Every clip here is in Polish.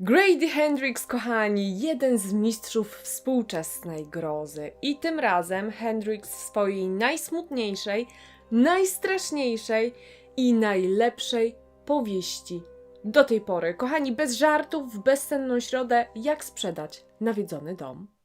Grady Hendrix, kochani, jeden z mistrzów współczesnej grozy. I tym razem Hendrix w swojej najsmutniejszej, najstraszniejszej i najlepszej powieści do tej pory. Kochani, bez żartów, w bezsenną środę, jak sprzedać nawiedzony dom.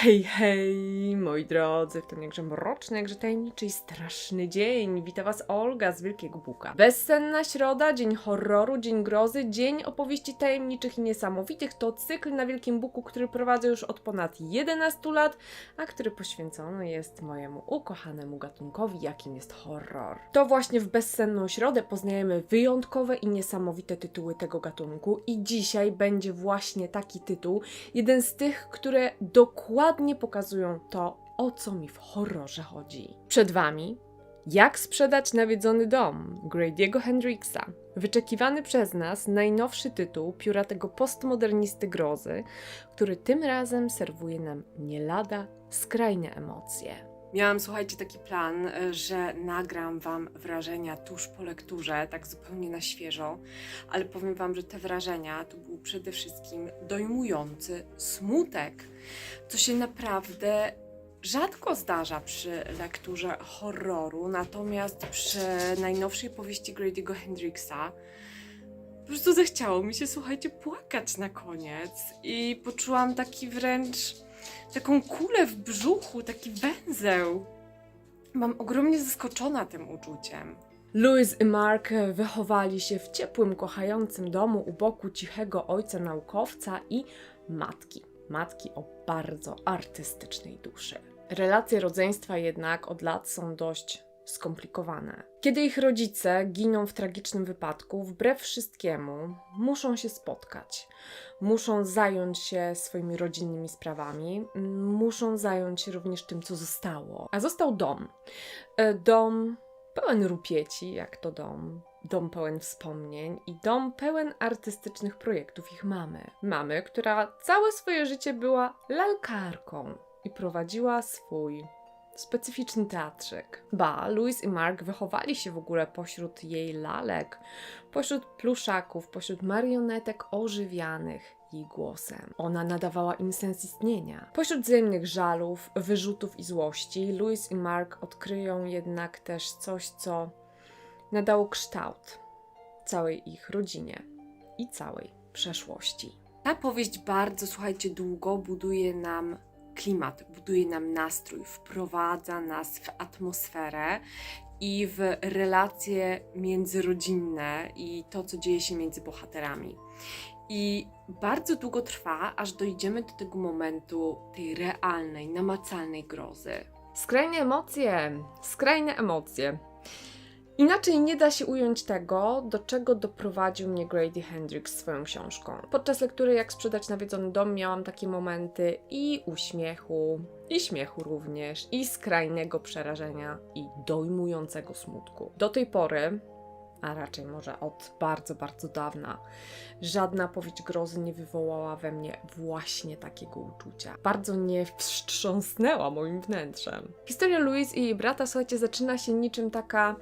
Hej, hej, moi drodzy, w ten jakże mroczny, jakże tajemniczy i straszny dzień. Wita Was Olga z Wielkiego Buka. Bezsenna środa, dzień horroru, dzień grozy, dzień opowieści tajemniczych i niesamowitych. To cykl na Wielkim Buku, który prowadzę już od ponad 11 lat, a który poświęcony jest mojemu ukochanemu gatunkowi, jakim jest horror. To właśnie w bezsenną środę poznajemy wyjątkowe i niesamowite tytuły tego gatunku i dzisiaj będzie właśnie taki tytuł, jeden z tych, które dokładnie pokazują to, o co mi w horrorze chodzi. Przed Wami Jak sprzedać nawiedzony dom Grady'ego Hendrixa. Wyczekiwany przez nas najnowszy tytuł pióratego postmodernisty grozy, który tym razem serwuje nam nie lada skrajne emocje. Miałam, słuchajcie, taki plan, e, że nagram Wam wrażenia tuż po lekturze, tak zupełnie na świeżo, ale powiem Wam, że te wrażenia to był przede wszystkim dojmujący smutek, co się naprawdę rzadko zdarza przy lekturze horroru, natomiast przy najnowszej powieści Grady'ego Hendrixa. Po prostu zechciało mi się, słuchajcie, płakać na koniec i poczułam taki wręcz taką kulę w brzuchu, taki węzeł. Mam ogromnie zaskoczona tym uczuciem. Louis i Mark wychowali się w ciepłym, kochającym domu u boku cichego ojca naukowca i matki. Matki o bardzo artystycznej duszy. Relacje rodzeństwa jednak od lat są dość skomplikowane. Kiedy ich rodzice giną w tragicznym wypadku, wbrew wszystkiemu muszą się spotkać. Muszą zająć się swoimi rodzinnymi sprawami, muszą zająć się również tym, co zostało. A został dom. E, Dom pełen rupieci, jak to dom. Dom pełen wspomnień i dom pełen artystycznych projektów ich mamy. Mamy, która całe swoje życie była lalkarką i prowadziła swój specyficzny teatrzyk. Ba, Louis i Mark wychowali się w ogóle pośród jej lalek, pośród pluszaków, pośród marionetek ożywianych jej głosem. Ona nadawała im sens istnienia. Pośród wzajemnych żalów, wyrzutów i złości, Louis i Mark odkryją jednak też coś, co nadało kształt całej ich rodzinie i całej przeszłości. Ta powieść bardzo, słuchajcie, długo buduje nam klimat, buduje nam nastrój, wprowadza nas w atmosferę i w relacje międzyrodzinne i to, co dzieje się między bohaterami. I bardzo długo trwa, aż dojdziemy do tego momentu tej realnej, namacalnej grozy. Skrajne emocje, skrajne emocje. Inaczej nie da się ująć tego, do czego doprowadził mnie Grady Hendrix swoją książką. Podczas lektury Jak sprzedać nawiedzony dom miałam takie momenty i uśmiechu, i śmiechu również, i skrajnego przerażenia, i dojmującego smutku. Do tej pory, a raczej może od bardzo, bardzo dawna, żadna powieść grozy nie wywołała we mnie właśnie takiego uczucia. Bardzo nie wstrząsnęła moim wnętrzem. Historia Louise i jej brata, słuchajcie, zaczyna się niczym taka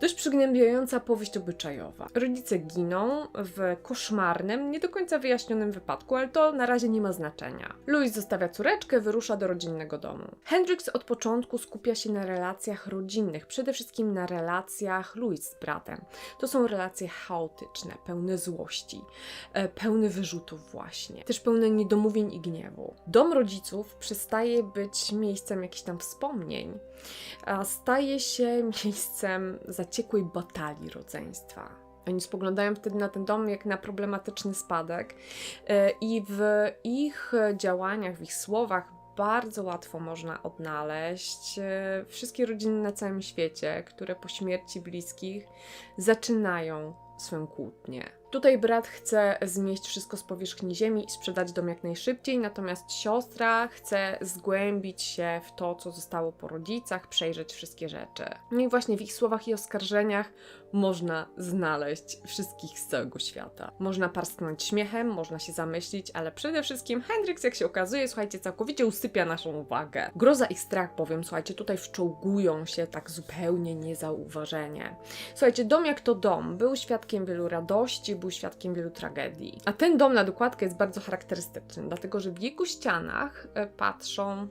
dość przygnębiająca powieść obyczajowa. Rodzice giną w koszmarnym, nie do końca wyjaśnionym wypadku, ale to na razie nie ma znaczenia. Louis zostawia córeczkę, wyrusza do rodzinnego domu. Hendrix od początku skupia się na relacjach rodzinnych, przede wszystkim na relacjach Louis z bratem. To są relacje chaotyczne, pełne złości, e, pełne wyrzutów właśnie, też pełne niedomówień i gniewu. Dom rodziców przestaje być miejscem jakichś tam wspomnień, a staje się miejscem zaciekłej batalii rodzeństwa. Oni spoglądają wtedy na ten dom jak na problematyczny spadek e, i w ich działaniach, w ich słowach bardzo łatwo można odnaleźć e, wszystkie rodziny na całym świecie, które po śmierci bliskich zaczynają swoją kłótnię. Tutaj brat chce zmieść wszystko z powierzchni ziemi i sprzedać dom jak najszybciej, natomiast siostra chce zgłębić się w to, co zostało po rodzicach, przejrzeć wszystkie rzeczy. No i właśnie w ich słowach i oskarżeniach można znaleźć wszystkich z całego świata. Można parsknąć śmiechem, można się zamyślić, ale przede wszystkim Hendrix, jak się okazuje, słuchajcie, całkowicie usypia naszą uwagę. Groza i strach bowiem, słuchajcie, tutaj wczołgują się tak zupełnie niezauważenie. Słuchajcie, dom jak to dom był świadkiem wielu radości, był świadkiem wielu tragedii. A ten dom na dokładkę jest bardzo charakterystyczny, dlatego że w jego ścianach e, patrzą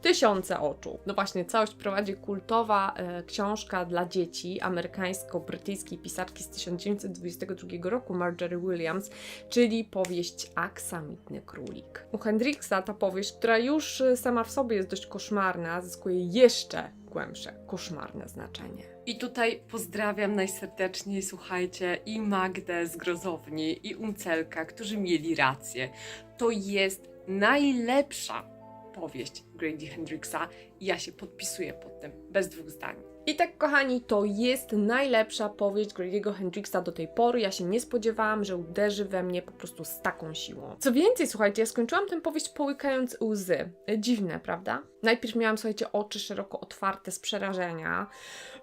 tysiące oczu. No właśnie, całość prowadzi kultowa e, książka dla dzieci amerykańsko-brytyjskiej pisarki z 1922 roku Marjorie Williams, czyli powieść Aksamitny Królik. U Hendrixa ta powieść, która już e, sama w sobie jest dość koszmarna, zyskuje jeszcze głębsze, koszmarne znaczenie. I tutaj pozdrawiam najserdeczniej, słuchajcie, i Magdę z Grozowni, i Uncelka, którzy mieli rację. To jest najlepsza powieść Grady Hendrixa i ja się podpisuję pod tym, bez dwóch zdań. I tak, kochani, to jest najlepsza powieść Grady'ego Hendrixa do tej pory. Ja się nie spodziewałam, że uderzy we mnie po prostu z taką siłą. Co więcej, słuchajcie, ja skończyłam tę powieść połykając łzy. E, Dziwne, prawda? Najpierw miałam, słuchajcie, oczy szeroko otwarte z przerażenia,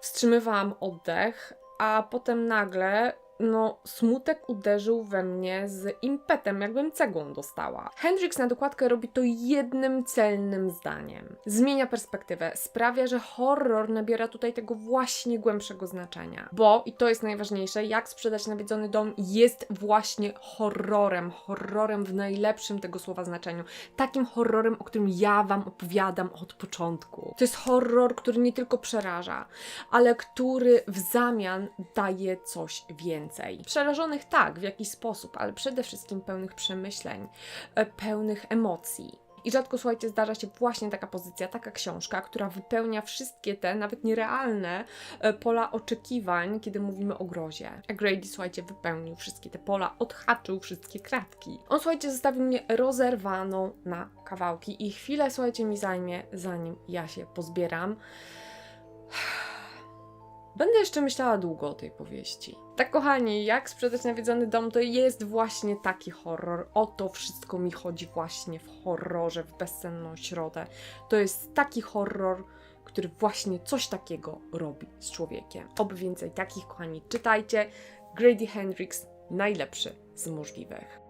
wstrzymywałam oddech, a potem nagle no, smutek uderzył we mnie z impetem, jakbym cegłą dostała. Hendrix na dokładkę robi to jednym celnym zdaniem. Zmienia perspektywę, sprawia, że horror nabiera tutaj tego właśnie głębszego znaczenia. Bo, i to jest najważniejsze, jak sprzedać nawiedzony dom jest właśnie horrorem. Horrorem w najlepszym tego słowa znaczeniu. Takim horrorem, o którym ja Wam opowiadam od początku. To jest horror, który nie tylko przeraża, ale który w zamian daje coś więcej. Przerażonych tak, w jakiś sposób, ale przede wszystkim pełnych przemyśleń, e, pełnych emocji. I rzadko, słuchajcie, zdarza się właśnie taka pozycja, taka książka, która wypełnia wszystkie te, nawet nierealne, e, pola oczekiwań, kiedy mówimy o grozie. A Grady, słuchajcie, wypełnił wszystkie te pola, odhaczył wszystkie kratki. On, słuchajcie, zostawił mnie rozerwaną na kawałki i chwilę, słuchajcie, mi zajmie, zanim ja się pozbieram. Będę jeszcze myślała długo o tej powieści. Tak, kochani, jak sprzedać nawiedzony dom, to jest właśnie taki horror. O to wszystko mi chodzi właśnie w horrorze, w bezsenną środę. To jest taki horror, który właśnie coś takiego robi z człowiekiem. Oby więcej takich, kochani, czytajcie. Grady Hendrix, najlepszy z możliwych.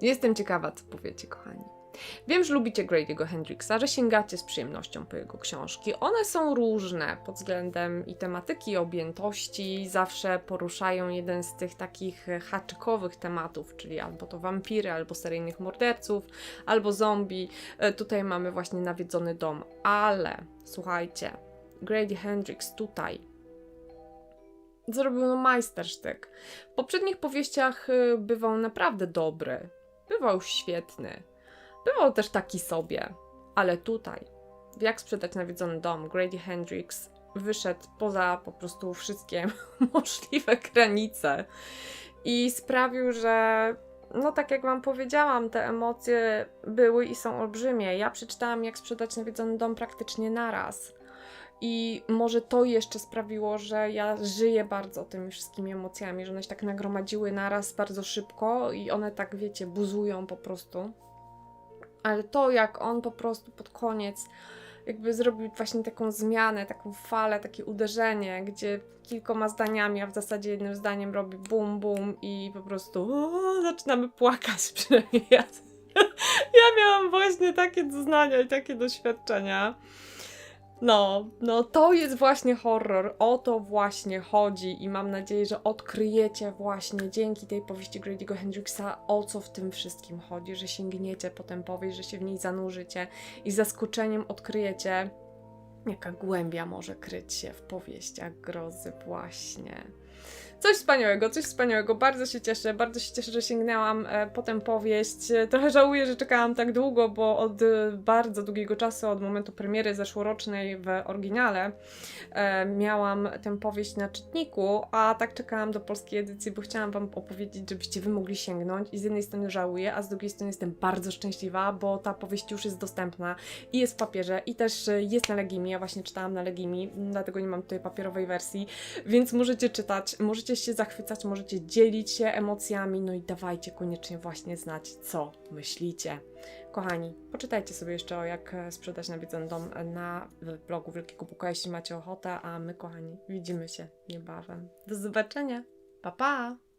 Jestem ciekawa, co powiecie, kochani. Wiem, że lubicie Grady'ego Hendrixa, że sięgacie z przyjemnością po jego książki. One są różne pod względem i tematyki, i objętości. Zawsze poruszają jeden z tych takich e, haczykowych tematów, czyli albo to wampiry, albo seryjnych morderców, albo zombie. E, Tutaj mamy właśnie nawiedzony dom. Ale słuchajcie, Grady Hendrix tutaj zrobił no majstersztyk. W poprzednich powieściach y, bywał naprawdę dobry, bywał świetny. Bywał też taki sobie, ale tutaj, jak sprzedać nawiedzony dom, Grady Hendrix wyszedł poza po prostu wszystkie możliwe granice i sprawił, że no tak jak wam powiedziałam, te emocje były i są olbrzymie. Ja przeczytałam jak sprzedać nawiedzony dom praktycznie naraz. I może to jeszcze sprawiło, że ja żyję bardzo tymi wszystkimi emocjami, że one się tak nagromadziły naraz bardzo szybko i one tak, wiecie, buzują po prostu ale to jak on po prostu pod koniec jakby zrobił właśnie taką zmianę, taką falę, takie uderzenie, gdzie kilkoma zdaniami, a w zasadzie jednym zdaniem robi bum, bum i po prostu o, zaczynamy płakać przynajmniej ja. Ja miałam właśnie takie doznania i takie doświadczenia. No, no to jest właśnie horror, o to właśnie chodzi i mam nadzieję, że odkryjecie właśnie dzięki tej powieści Grady'ego Hendrixa o co w tym wszystkim chodzi, że sięgniecie po tę powieść, że się w niej zanurzycie i zaskoczeniem odkryjecie, jaka głębia może kryć się w powieściach grozy właśnie. Coś wspaniałego, coś wspaniałego. Bardzo się cieszę, bardzo się cieszę, że sięgnęłam e, po tę powieść. E, Trochę żałuję, że czekałam tak długo, bo od e, bardzo długiego czasu, od momentu premiery zeszłorocznej w oryginale, miałam tę powieść na czytniku, a tak czekałam do polskiej edycji, bo chciałam Wam opowiedzieć, żebyście Wy mogli sięgnąć. I z jednej strony żałuję, a z drugiej strony jestem bardzo szczęśliwa, bo ta powieść już jest dostępna i jest w papierze, i też jest na Legimi. Ja właśnie czytałam na Legimi, dlatego nie mam tutaj papierowej wersji, więc możecie czytać, możecie się zachwycać, możecie dzielić się emocjami, no i dawajcie koniecznie właśnie znać, co myślicie. Kochani, poczytajcie sobie jeszcze o jak e, sprzedać nawiedzony dom na w blogu Wielkiego Buka, jeśli macie ochotę, a my, kochani, widzimy się niebawem. Do zobaczenia. Pa, pa!